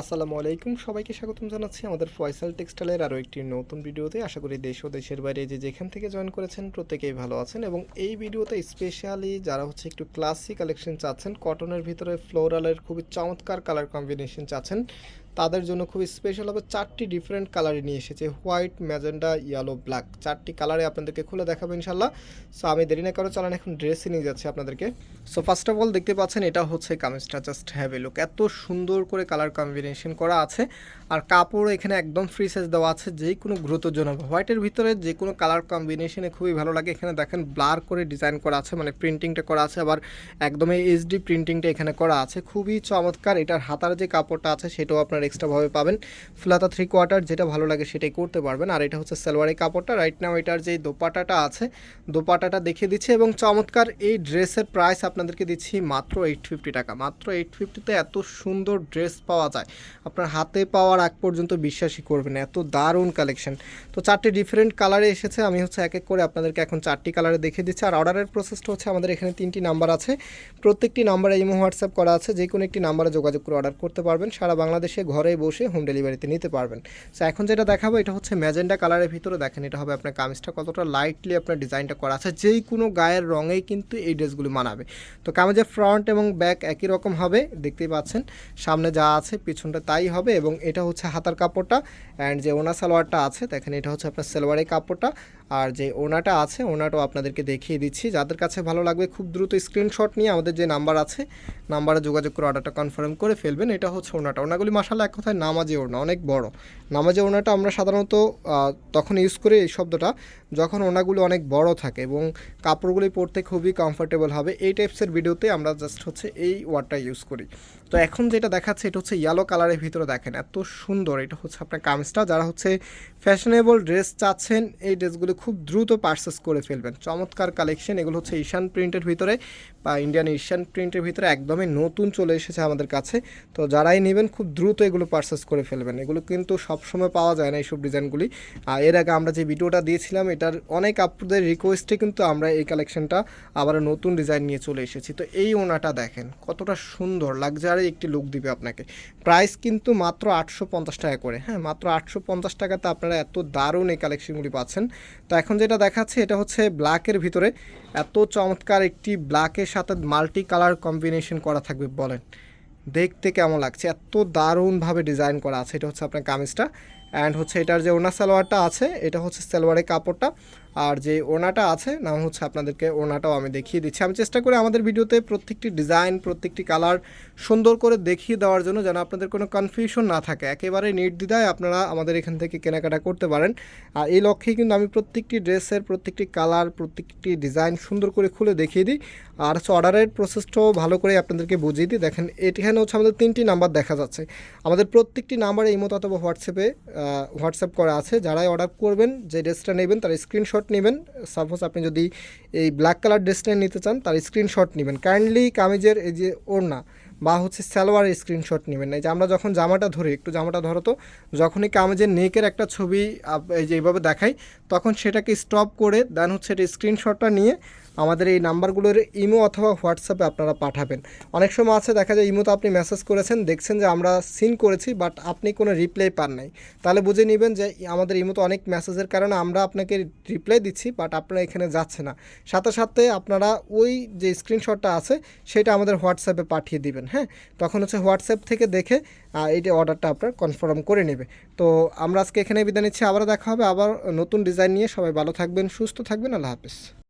আসসালামু আলাইকুম। সবাইকে স্বাগতম জানাচ্ছি আমাদের ফয়সাল টেক্সটাইলের আরও একটি নতুন ভিডিওতে। আশা করি দেশ ও দেশের বাইরে যে যেখান থেকে জয়েন করেছেন প্রত্যেকেই ভালো আছেন এবং এই ভিডিওতে স্পেশালি যারা হচ্ছে একটু ক্লাসিক কালেকশন চাচ্ছেন কটনের ভিতরে ফ্লোরালের খুবই চমৎকার কালার কম্বিনেশন চাচ্ছেন তাদের জন্য খুবই স্পেশাল হবে চারটি ডিফারেন্ট কালারে নিয়ে এসেছে হোয়াইট ম্যাজেন্ডা ইয়েলো ব্ল্যাক চারটি কালারে আপনাদেরকে খুলে দেখাবো ইনশাল্লাহ সো আমি দেরি না করে চালান, এখন ড্রেসে নিয়ে যাচ্ছি আপনাদেরকে। সো ফার্স্ট অফ অল দেখতে পাচ্ছেন, এটা হচ্ছে কামিজটা জাস্ট হ্যাভ এ লুক এত সুন্দর করে কালার কম্বিনেশন করা আছে। আর কাপড় এখানে একদম ফ্রি সাইজ দেওয়া আছে, যে কোনো গুরুত্বের জন্য হোয়াইটের ভিতরে যে কোনো কালার কম্বিনেশনে খুবই ভালো লাগে। এখানে দেখেন ব্লার করে ডিজাইন করা আছে মানে প্রিন্টিংটা করা আছে। আবার একদমই এইচডি প্রিন্টিংটা এখানে করা আছে। খুবই চমৎকার, এটার হাতার যে কাপড়টা আছে, সেটাও আপনার এক্সট্রাভাবে পাবেন। ফুলাতা থ্রি কোয়ার্টার যেটা ভালো লাগে সেটাই করতে পারবেন। আর এটা হচ্ছে সালোয়ারের কাপড়টা। রাইট নাও এটার যে দোপাটাটা আছে, দোপাটাটা দেখিয়ে দিচ্ছে এবং চমৎকার এই ড্রেসের প্রাইস আপনাদেরকে দিচ্ছি মাত্র এইট ফিফটি টাকা। মাত্র এইট ফিফটিতে এত সুন্দর ড্রেস পাওয়া যায়। আপনার হাতে পাওয়ার আগ পর্যন্ত বিশ্বাসই করবেন এত দারুণ কালেকশন তো চারটি ডিফারেন্ট কালারে এসেছে। আমি হচ্ছে এক এক করে আপনাদেরকে এখন চারটি কালারে দেখিয়ে দিচ্ছি। আর অর্ডারের প্রসেসটা হচ্ছে আমাদের এখানে তিনটি নাম্বার আছে। প্রত্যেকটি নাম্বারে ইমো হোয়াটসঅ্যাপ করা আছে। যে কোনো একটি নাম্বারে যোগাযোগ করে অর্ডার করতে পারবেন। সারা বাংলাদেশে ঘরে বসে হোম ডেলিভারিতে নিতে পারবেন। সো এখন যেটা দেখাবো, এটা হচ্ছে ম্যাজেন্ডা কালারের ভিতরে দেখেন, এটা হবে আপনার কামিজটা কতটা লাইটলি আপনার ডিজাইনটা করা আছে। যেই কোনো গায়ের রঙেই কিন্তু এই ড্রেসগুলি মানাবে। তো কামিজের ফ্রন্ট এবং ব্যাক একই রকম হবে, দেখতেই পাচ্ছেন। সামনে যা আছে, পিছনটা তাই হবে এবং এটা হচ্ছে হাতার কাপড়টা অ্যান্ড যে ওনা সালোয়ারটা আছে, দেখেন এটা হচ্ছে আপনার সালোয়ারের কাপড়টা। আর যে ওনাটা আছে, ওনাটাও আপনাদেরকে দেখিয়ে দিচ্ছি। যাদের কাছে ভালো লাগবে, খুব দ্রুত স্ক্রিনশট নিয়ে আমাদের যে নাম্বার আছে নাম্বারে যোগাযোগ করে অর্ডারটা কনফার্ম করে ফেলবেন। এটা হচ্ছে ওনাটা। ওনাগুলি মাসালা এক কথায় নামাজি ওড়না, অনেক বড়। নামাজি ওড়নাটা আমরা সাধারণত তখন ইউজ করি এই শব্দটা, যখন ওনাগুলো অনেক বড় থাকে এবং কাপড়গুলি পরতে খুবই কমফোর্টেবল হবে। এই টাইপসের ভিডিওতে আমরা জাস্ট হচ্ছে এই ওয়ার্ডটা ইউজ করি। তো এখন যেটা দেখাচ্ছে, এটা হচ্ছে ইয়েলো কালারের ভিতরে দেখেন, এত সুন্দর। এটা হচ্ছে আপনার কামিজটা, যারা হচ্ছে ফ্যাশনেবল ড্রেস চাচ্ছেন, এই ড্রেসগুলো খুব দ্রুত পার্সেস করে ফেলবেন। চমৎকার কালেকশন এগুলো হচ্ছে ঈশান প্রিন্টের ভিতরে। বা ইন্ডিয়ান এশিয়ান প্রিন্টের ভিতরে একদমই নতুন চলে এসেছে আমাদের কাছে। তো যারাই নেবেন, খুব দ্রুত এগুলো পারচেস করে ফেলবেন। এগুলো কিন্তু সবসময় পাওয়া যায় না এইসব ডিজাইনগুলি। আর এর আগে আমরা যে ভিডিওটা দিয়েছিলাম, এটার অনেক আপুদের রিকোয়েস্টে কিন্তু আমরা এই কালেকশনটা আবার নতুন ডিজাইন নিয়ে চলে এসেছি। তো এই ওনাটা দেখেন, কতটা সুন্দর লাগজারি একটি লুক দিবে আপনাকে। প্রাইস কিন্তু মাত্র আটশো পঞ্চাশ টাকা করে। হ্যাঁ মাত্র আটশো পঞ্চাশ টাকাতে আপনারা এত দারুণ এই কালেকশনগুলি পাচ্ছেন। তো এখন যেটা দেখাচ্ছে, এটা হচ্ছে ব্ল্যাকের ভিতরে। এত চমৎকার একটি ব্ল্যাকের সাথে মাল্টি কালার কম্বিনেশন করা থাকবে বলেন। দেখতে কেমন লাগছে? এত দারুণভাবে ডিজাইন করা আছে। এটা হচ্ছে আপনার কামিজটা। অ্যান্ড হচ্ছে এটার যে ওনা সালোয়ারটা আছে, এটা হচ্ছে সালোয়ারের কাপড়টা। আর যে ওনাটা আছে, নাম হচ্ছে আপনাদেরকে ওনাটাও আমি দেখিয়ে দিচ্ছি। আমি চেষ্টা করি আমাদের ভিডিওতে প্রত্যেকটি ডিজাইন, প্রত্যেকটি কালার সুন্দর করে দেখিয়ে দেওয়ার জন্য যেন আপনাদের কোনো কনফিউশন না থাকে। একেবারে নির্দ্বিধায় আপনারা আমাদের এখান থেকে কেনাকাটা করতে পারেন। আর এই লক্ষ্যেই কিন্তু আমি প্রত্যেকটি ড্রেসের, প্রত্যেকটি কালার, প্রত্যেকটি ডিজাইন সুন্দর করে খুলে দেখিয়ে দিই। আর হচ্ছে অর্ডারের প্রসেসটাও ভালো করে আপনাদেরকে বুঝিয়ে দিই। দেখেন এখানে হচ্ছে আমাদের তিনটি নাম্বার দেখা যাচ্ছে। আমাদের প্রত্যেকটি নাম্বারে এই মতো অথবা হোয়াটসঅ্যাপে হোয়াটসঅ্যাপ করা আছে। যারাই অর্ডার করবেন, যে ড্রেসটা নেবেন, তার স্ক্রিনশট নেবেন। সাপোজ আপনি যদি এই ব্ল্যাক কালার ড্রেসটা নিতে চান, তার স্ক্রিনশট নেবেন। কাইন্ডলি কামিজের এই যে ওড়না বা হচ্ছে সালোয়ারের স্ক্রিনশট নেবেন। এই যে আমরা যখন জামাটা ধরি, একটু জামাটা ধরো তো, যখনই কামিজের নেকের একটা ছবি এই যে এইভাবে দেখাই, তখন সেটাকে স্টপ করে দেন হচ্ছে এটা স্ক্রিনশটটা নিয়ে আমাদের এই নাম্বারগুলোর ইমো অথবা হোয়াটসঅ্যাপে আপনারা পাঠাবেন। অনেক সময় আছে, দেখা যায় ইমোতে আপনি মেসেজ করেছেন, দেখছেন যে আমরা সিন করেছি, বাট আপনি কোনো রিপ্লাই পান নাই। তাহলে বুঝে নেবেন যে আমাদের ইমোতে অনেক মেসেজের কারণে আমরা আপনাকে রিপ্লাই দিচ্ছি, বাট আপনারা এখানে যাচ্ছে না। সাথে সাথে আপনারা ওই যে স্ক্রিনশটটা আছে, সেটা আমাদের হোয়াটসঅ্যাপে পাঠিয়ে দিবেন হ্যাঁ? তখন হচ্ছে হোয়াটসঅ্যাপ থেকে দেখে এইটা অর্ডারটা আপনার কনফার্ম করে নেবে। তো আমরা আজকে এখানে বিদায় নিচ্ছি আবার দেখা হবে, আবার নতুন ডিজাইন নিয়ে সবাই ভালো থাকবেন, সুস্থ থাকবেন, আল্লাহ হাফিজ।